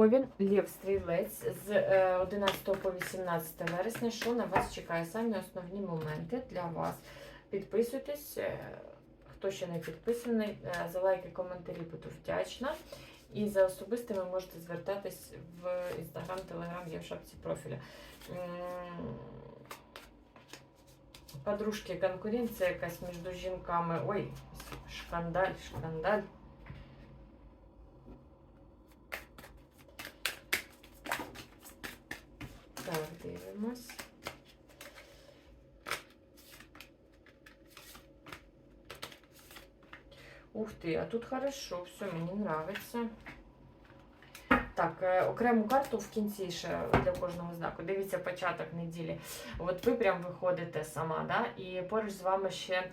Овін, Лев Стрілець з е, 11 по 18 вересня. Що на вас чекає? Самі основні моменти для вас. Підписуйтесь, е, хто ще не підписаний, е, за лайки, коментарі буду вдячна. І за особистими можете звертатись в інстаграм, телеграм, є в шапці профіля. Подружки, конкуренція якась між жінками. Ой, шкандаль, шкандаль. Так, дивимось. Ух ти, а тут хорошо, все, мені нравиться. Так, е, окрему карту в кінці ще для кожного знаку. Дивіться початок неділі. От ви прям виходите сама, да? і поруч з вами ще е,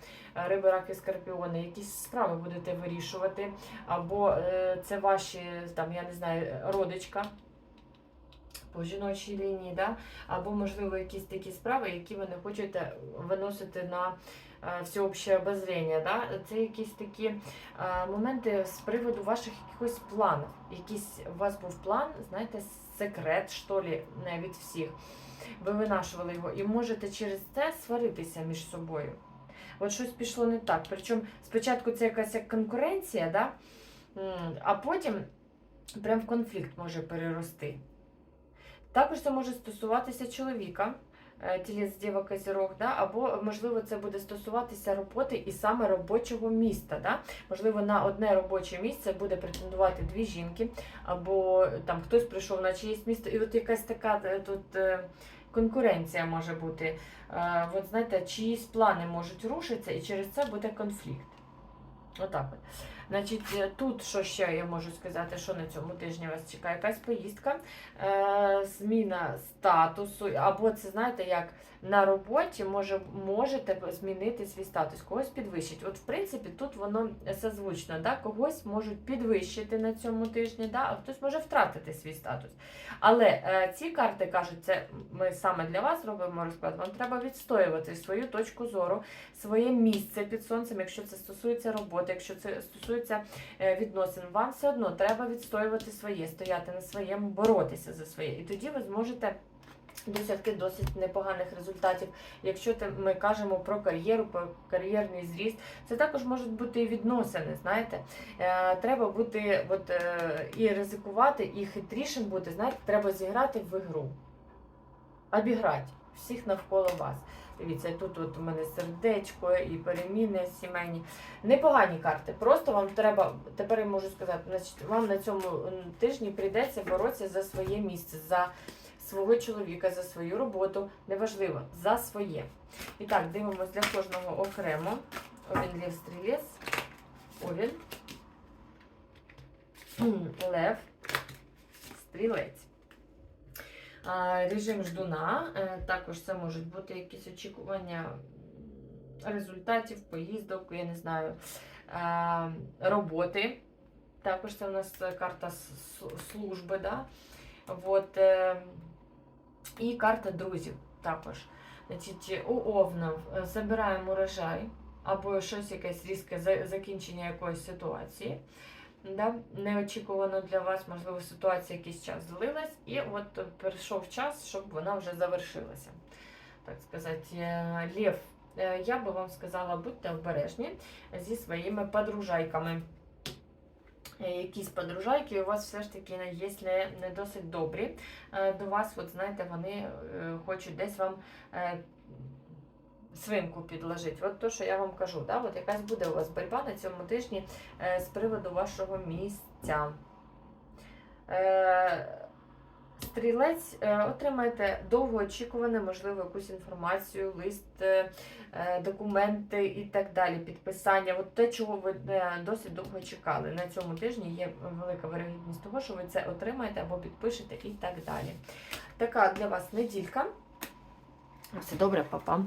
риби, раки, скорпіони. Якісь справи будете вирішувати. Або е, це ваші, там, я не знаю, родичка по жіночій лінії, да? або, можливо, якісь такі справи, які ви не хочете виносити на е, всеобще обозріння. Да? Це якісь такі е, моменти з приводу ваших якихось планів. Якийсь у вас був план, знаєте, секрет, що ли, не від всіх. Ви винашували його і можете через це сваритися між собою. От щось пішло не так. Причому спочатку це якась як конкуренція, да? А потім прям в конфлікт може перерости. Також це може стосуватися чоловіка, е, тілець діва козірог, да? або, можливо, це буде стосуватися роботи і саме робочого міста. Да? Можливо, на одне робоче місце буде претендувати дві жінки, або там хтось прийшов на чиєсь місто, і от якась така е, тут е, конкуренція може бути. От знаєте, чиїсь плани можуть рушитися, і через це буде конфлікт. Отак от. Значить, е, тут що ще я можу сказати, що на цьому тижні вас чекає якась поїздка, е, зміна статусу, або це знаєте, як на роботі може, можете змінити свій статус, когось підвищити. От, в принципі, тут воно созвучно, да? когось можуть підвищити на цьому тижні, да? а хтось може втратити свій статус. Але е, ці карти кажуть, це ми саме для вас робимо розклад. Вам треба відстоювати свою точку зору, своє місце під сонцем, якщо це стосується роботи, якщо це стосується е, відносин. Вам все одно треба відстоювати своє, стояти на своєму, боротися за своє. І тоді ви зможете. Досягти досить непоганих результатів. Якщо ми кажемо про кар'єру, про кар'єрний зріст, це також можуть бути і відносини. Знаєте, е, треба бути от, е, і ризикувати, і хитрішим бути. Знаєте, треба зіграти в ігру, обіграти всіх навколо вас. Дивіться, тут от у мене сердечко і переміни сімейні. Непогані карти. Просто вам треба, тепер я можу сказати, значить, вам на цьому тижні прийдеться боротися за своє місце, за свого чоловіка, за свою роботу. Неважливо, за своє. І так, дивимось для кожного окремо. Овін Лев Стрілець. Овін. Лев. Стрілець. Режим ждуна. Е, Також це можуть бути якісь очікування результатів, поїздок, я не знаю, е, роботи. Також це у нас карта служби, да? От, е, і карта друзів також. Значить, у Овнов забираємо урожай або щось якесь різке закінчення якоїсь ситуації. Да? Неочікувано для вас, можливо, ситуація якийсь час злилась, і от прийшов час, щоб вона вже завершилася. Так сказати, Е, Лев, е, я би вам сказала, будьте обережні зі своїми подружайками. Е, Якісь подружайки у вас все ж таки є не, досить добрі до вас, от знаєте, вони хочуть десь вам свинку підложити. От то, що я вам кажу, да? от якась буде у вас боротьба на цьому тижні е, з приводу вашого місця. Е, Стрілець е, отримаєте довгоочікуване, можливо, якусь інформацію, лист, документи і так далі, підписання. От те, чого ви досить довго чекали. На цьому тижні є велика вирогідність того, що ви це отримаєте або підпишете і так далі. Така для вас неділька. Все добре, папа.